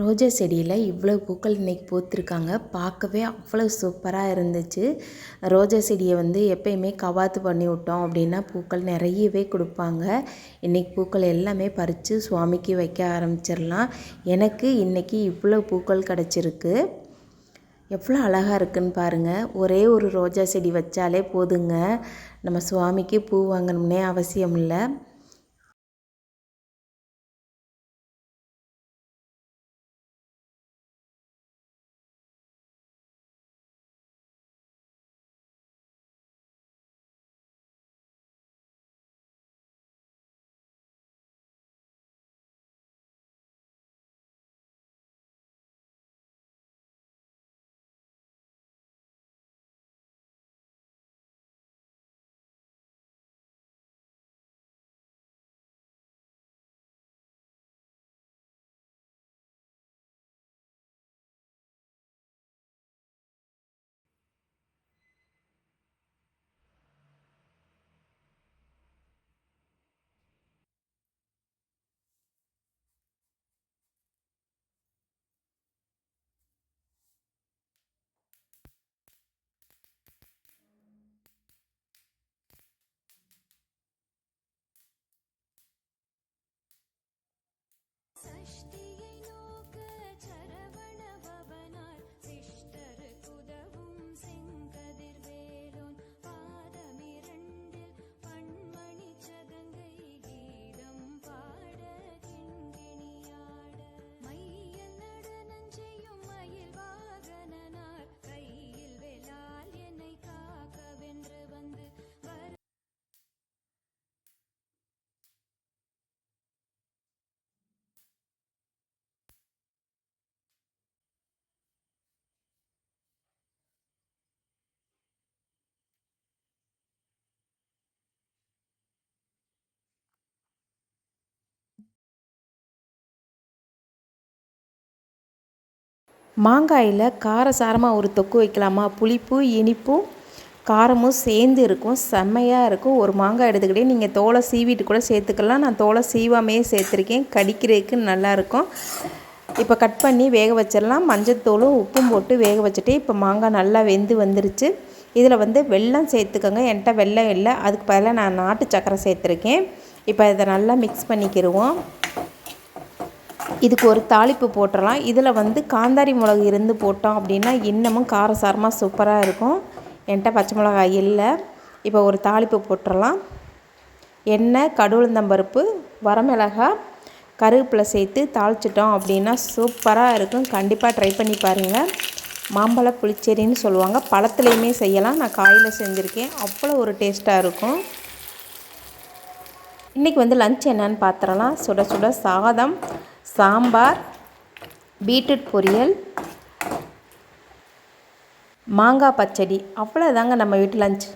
ரோஜா செடியில் இவ்வளோ பூக்கள் இன்றைக்கி பூத்திருக்காங்க. பார்க்கவே அவ்வளோ சூப்பராக இருந்துச்சு. ரோஜா செடியை வந்து எப்பயுமே கவாத்து பண்ணி விட்டோம் அப்படின்னா பூக்கள் நிறையவே கொடுப்பாங்க. இன்றைக்கி பூக்கள் எல்லாமே பறித்து சுவாமிக்கு வைக்க ஆரம்பிச்சிடலாம். எனக்கு இன்றைக்கி இவ்வளோ பூக்கள் கிடச்சிருக்கு. எவ்வளோ அழகாக இருக்குன்னு பாருங்கள் ஒரே ஒரு ரோஜா செடி வச்சாலே போதுங்க. நம்ம சுவாமிக்கு பூ வாங்கணும்னே அவசியம் இல்லை. மாங்காயில் காரசாரமாக ஒரு தொக்கு வைக்கலாமா? புளிப்பு இனிப்பும் காரமும் சேர்ந்து இருக்கும். செம்மையாக இருக்கும். ஒரு மாங்காய் எடுத்துக்கிட்டே நீங்கள் தோலை சீவிட்டு கூட சேர்த்துக்கலாம். நான் தோலை சீவாமையே சேர்த்துருக்கேன். கடிக்கிறதுக்கு நல்லாயிருக்கும் இப்போ கட் பண்ணி வேக வச்சிடலாம். மஞ்சத்தூளும் உப்பும் போட்டு வேக வச்சுட்டு இப்போ மாங்காய் நல்லா வெந்து வந்துருச்சு. இதில் வந்து வெல்லம் சேர்த்துக்கோங்க. என்கிட்ட வெல்லம் இல்லை. அதுக்கு பதிலாக நான் நாட்டு சக்கரை சேர்த்துருக்கேன். இப்போ இதை நல்லா மிக்ஸ் பண்ணிக்கிடுவோம் இதுக்கு ஒரு தாளிப்பு போட்டுடலாம் இதில் வந்து காந்தாரி மிளகு இருந்து போட்டோம் அப்படின்னா இன்னமும் காரசாரமாக சூப்பராக இருக்கும். என்கிட்ட பச்சை மிளகாய் இல்லை. இப்போ ஒரு தாளிப்பு போட்டுடலாம் எண்ணெய் கடுகுளுந்தம்பருப்பு வரமிளகாய் கருவேப்பிலை சேர்த்து தாளிச்சிட்டோம் அப்படின்னா சூப்பராக இருக்கும். கண்டிப்பாக ட்ரை பண்ணி பாருங்கள் மாம்பழ புளிச்சேரின்னு சொல்லுவாங்க. பழத்துலேயுமே செய்யலாம். நான் காயில் செஞ்சுருக்கேன். அவ்வளோ ஒரு டேஸ்ட்டாக இருக்கும். இன்றைக்கி வந்து லஞ்ச் என்னன்னு பார்த்துடலாம் சுட சுட சாதம். சாம்பார் பீட்ரூட் பொரியல் மாங்காய் பச்சடி. அவ்வளோதாங்க நம்ம வீட்டு லஞ்ச்